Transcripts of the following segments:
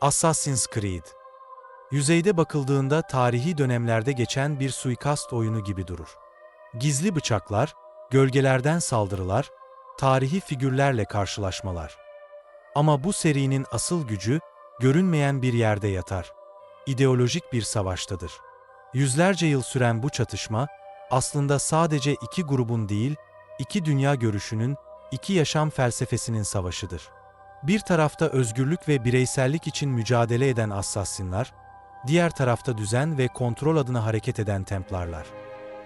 Assassin's Creed Yüzeyde bakıldığında tarihi dönemlerde geçen bir suikast oyunu gibi durur. Gizli bıçaklar, gölgelerden saldırılar, tarihi figürlerle karşılaşmalar. Ama bu serinin asıl gücü görünmeyen bir yerde yatar. İdeolojik bir savaştadır. Yüzlerce yıl süren bu çatışma aslında sadece iki grubun değil, iki dünya görüşünün, iki yaşam felsefesinin savaşıdır. Bir tarafta özgürlük ve bireysellik için mücadele eden assassinler, diğer tarafta düzen ve kontrol adına hareket eden templarlar.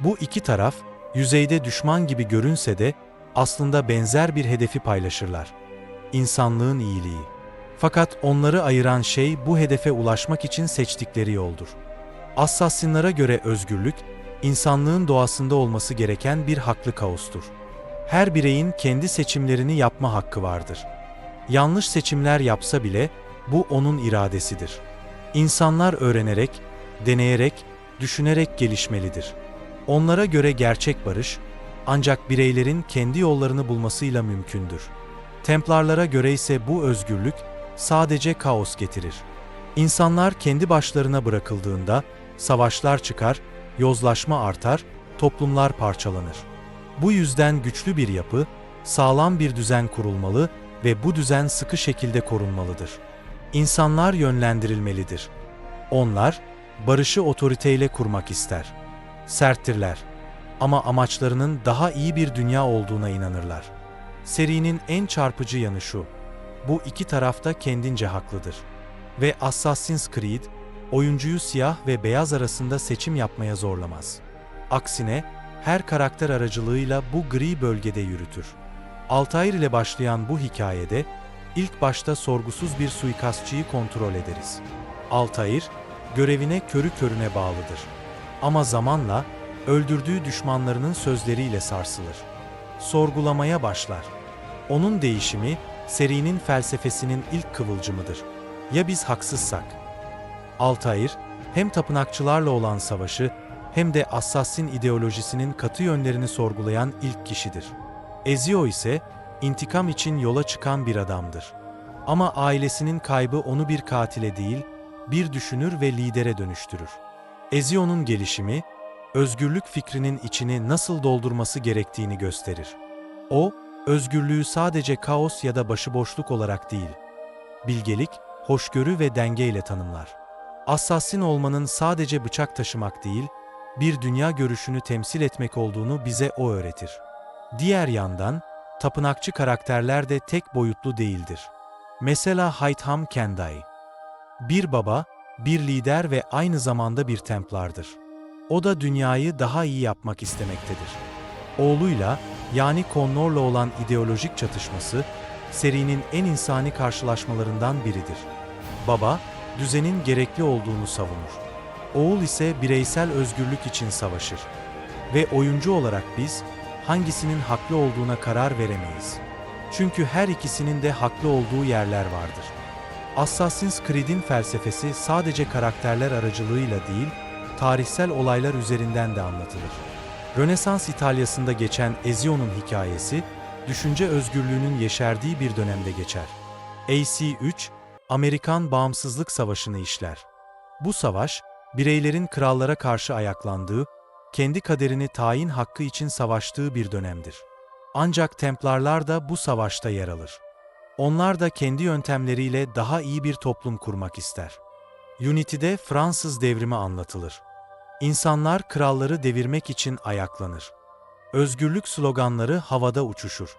Bu iki taraf, yüzeyde düşman gibi görünse de aslında benzer bir hedefi paylaşırlar. İnsanlığın iyiliği. Fakat onları ayıran şey bu hedefe ulaşmak için seçtikleri yoldur. Assassinlara göre özgürlük, insanlığın doğasında olması gereken bir haklı kaostur. Her bireyin kendi seçimlerini yapma hakkı vardır. Yanlış seçimler yapsa bile bu onun iradesidir. İnsanlar öğrenerek, deneyerek, düşünerek gelişmelidir. Onlara göre gerçek barış ancak bireylerin kendi yollarını bulmasıyla mümkündür. Templarlara göre ise bu özgürlük sadece kaos getirir. İnsanlar kendi başlarına bırakıldığında savaşlar çıkar, yozlaşma artar, toplumlar parçalanır. Bu yüzden güçlü bir yapı, sağlam bir düzen kurulmalı ve bu düzen sıkı şekilde korunmalıdır. İnsanlar yönlendirilmelidir. Onlar, barışı otoriteyle kurmak ister. Serttirler. Ama amaçlarının daha iyi bir dünya olduğuna inanırlar. Serinin en çarpıcı yanı şu. Bu iki tarafta kendince haklıdır. Ve Assassin's Creed, oyuncuyu siyah ve beyaz arasında seçim yapmaya zorlamaz. Aksine, her karakter aracılığıyla bu gri bölgede yürütür. Altair ile başlayan bu hikayede, ilk başta sorgusuz bir suikastçıyı kontrol ederiz. Altair, görevine körü körüne bağlıdır. Ama zamanla, öldürdüğü düşmanlarının sözleriyle sarsılır. Sorgulamaya başlar. Onun değişimi, serinin felsefesinin ilk kıvılcımıdır. Ya biz haksızsak? Altair, hem tapınakçılarla olan savaşı hem de assassin ideolojisinin katı yönlerini sorgulayan ilk kişidir. Ezio ise intikam için yola çıkan bir adamdır. Ama ailesinin kaybı onu bir katile değil, bir düşünür ve lidere dönüştürür. Ezio'nun gelişimi, özgürlük fikrinin içini nasıl doldurması gerektiğini gösterir. O, özgürlüğü sadece kaos ya da başıboşluk olarak değil, bilgelik, hoşgörü ve denge ile tanımlar. Assassin olmanın sadece bıçak taşımak değil, bir dünya görüşünü temsil etmek olduğunu bize o öğretir. Diğer yandan, tapınakçı karakterler de tek boyutlu değildir. Mesela Haytham Kendai. Bir baba, bir lider ve aynı zamanda bir templardır. O da dünyayı daha iyi yapmak istemektedir. Oğluyla, yani Connor'la olan ideolojik çatışması, serinin en insani karşılaşmalarından biridir. Baba, düzenin gerekli olduğunu savunur. Oğul ise bireysel özgürlük için savaşır. Ve oyuncu olarak biz, hangisinin haklı olduğuna karar veremeyiz. Çünkü her ikisinin de haklı olduğu yerler vardır. Assassin's Creed'in felsefesi sadece karakterler aracılığıyla değil, tarihsel olaylar üzerinden de anlatılır. Rönesans İtalya'sında geçen Ezio'nun hikayesi, düşünce özgürlüğünün yeşerdiği bir dönemde geçer. AC-3, Amerikan Bağımsızlık Savaşı'nı işler. Bu savaş, bireylerin krallara karşı ayaklandığı, kendi kaderini tayin hakkı için savaştığı bir dönemdir. Ancak Templarlar da bu savaşta yer alır. Onlar da kendi yöntemleriyle daha iyi bir toplum kurmak ister. Unity'de Fransız devrimi anlatılır. İnsanlar kralları devirmek için ayaklanır. Özgürlük sloganları havada uçuşur.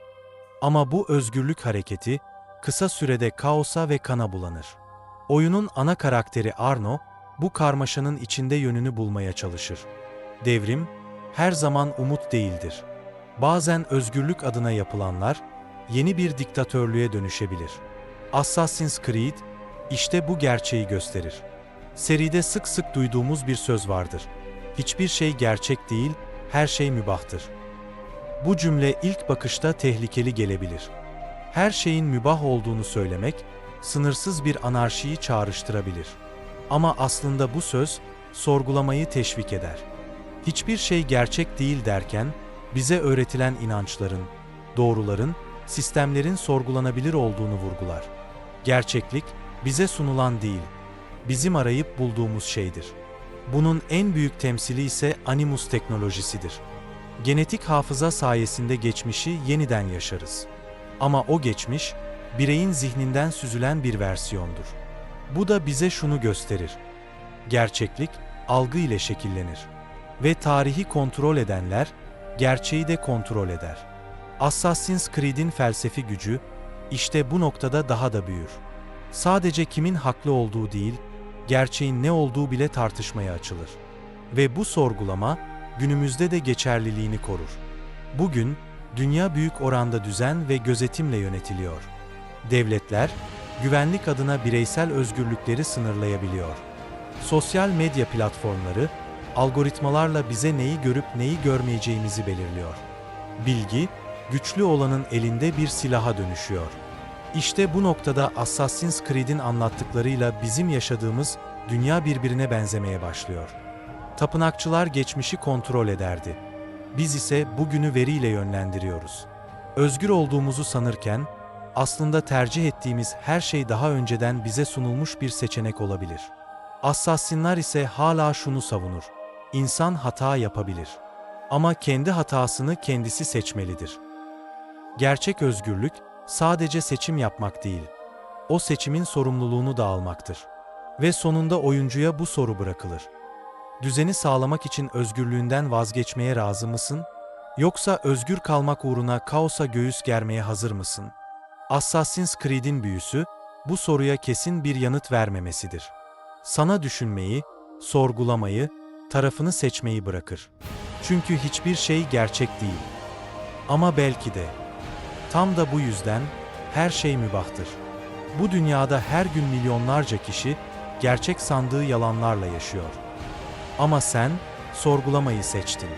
Ama bu özgürlük hareketi kısa sürede kaosa ve kana bulanır. Oyunun ana karakteri Arno, bu karmaşanın içinde yönünü bulmaya çalışır. Devrim, her zaman umut değildir. Bazen özgürlük adına yapılanlar, yeni bir diktatörlüğe dönüşebilir. Assassin's Creed, işte bu gerçeği gösterir. Seride sık sık duyduğumuz bir söz vardır. Hiçbir şey gerçek değil, her şey mübahtır. Bu cümle ilk bakışta tehlikeli gelebilir. Her şeyin mübah olduğunu söylemek, sınırsız bir anarşiyi çağrıştırabilir. Ama aslında bu söz, sorgulamayı teşvik eder. Hiçbir şey gerçek değil derken, bize öğretilen inançların, doğruların, sistemlerin sorgulanabilir olduğunu vurgular. Gerçeklik, bize sunulan değil, bizim arayıp bulduğumuz şeydir. Bunun en büyük temsili ise Animus teknolojisidir. Genetik hafıza sayesinde geçmişi yeniden yaşarız. Ama o geçmiş, bireyin zihninden süzülen bir versiyondur. Bu da bize şunu gösterir. Gerçeklik, algı ile şekillenir. Ve tarihi kontrol edenler, gerçeği de kontrol eder. Assassin's Creed'in felsefi gücü, işte bu noktada daha da büyür. Sadece kimin haklı olduğu değil, gerçeğin ne olduğu bile tartışmaya açılır. Ve bu sorgulama, günümüzde de geçerliliğini korur. Bugün, dünya büyük oranda düzen ve gözetimle yönetiliyor. Devletler, güvenlik adına bireysel özgürlükleri sınırlayabiliyor. Sosyal medya platformları, algoritmalarla bize neyi görüp neyi görmeyeceğimizi belirliyor. Bilgi, güçlü olanın elinde bir silaha dönüşüyor. İşte bu noktada Assassin's Creed'in anlattıklarıyla bizim yaşadığımız dünya birbirine benzemeye başlıyor. Tapınakçılar geçmişi kontrol ederdi. Biz ise bugünü veriyle yönlendiriyoruz. Özgür olduğumuzu sanırken, aslında tercih ettiğimiz her şey daha önceden bize sunulmuş bir seçenek olabilir. Assassinler ise hala şunu savunur. İnsan hata yapabilir. Ama kendi hatasını kendisi seçmelidir. Gerçek özgürlük sadece seçim yapmak değil. O seçimin sorumluluğunu da almaktır. Ve sonunda oyuncuya bu soru bırakılır. Düzeni sağlamak için özgürlüğünden vazgeçmeye razı mısın? Yoksa özgür kalmak uğruna kaosa göğüs germeye hazır mısın? Assassin's Creed'in büyüsü bu soruya kesin bir yanıt vermemesidir. Sana düşünmeyi, sorgulamayı, tarafını seçmeyi bırakır. Çünkü hiçbir şey gerçek değil. Ama belki de tam da bu yüzden her şey mübahtır. Bu dünyada her gün milyonlarca kişi gerçek sandığı yalanlarla yaşıyor. Ama sen sorgulamayı seçtin.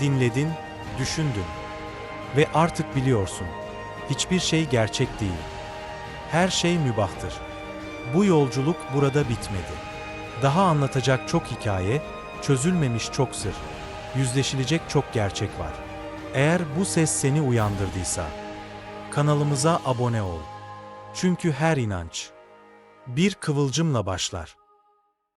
Dinledin, düşündün ve artık biliyorsun. Hiçbir şey gerçek değil. Her şey mübahtır. Bu yolculuk burada bitmedi. Daha anlatacak çok hikaye, çözülmemiş çok sır, yüzleşilecek çok gerçek var. Eğer bu ses seni uyandırdıysa, kanalımıza abone ol. Çünkü her inanç bir kıvılcımla başlar.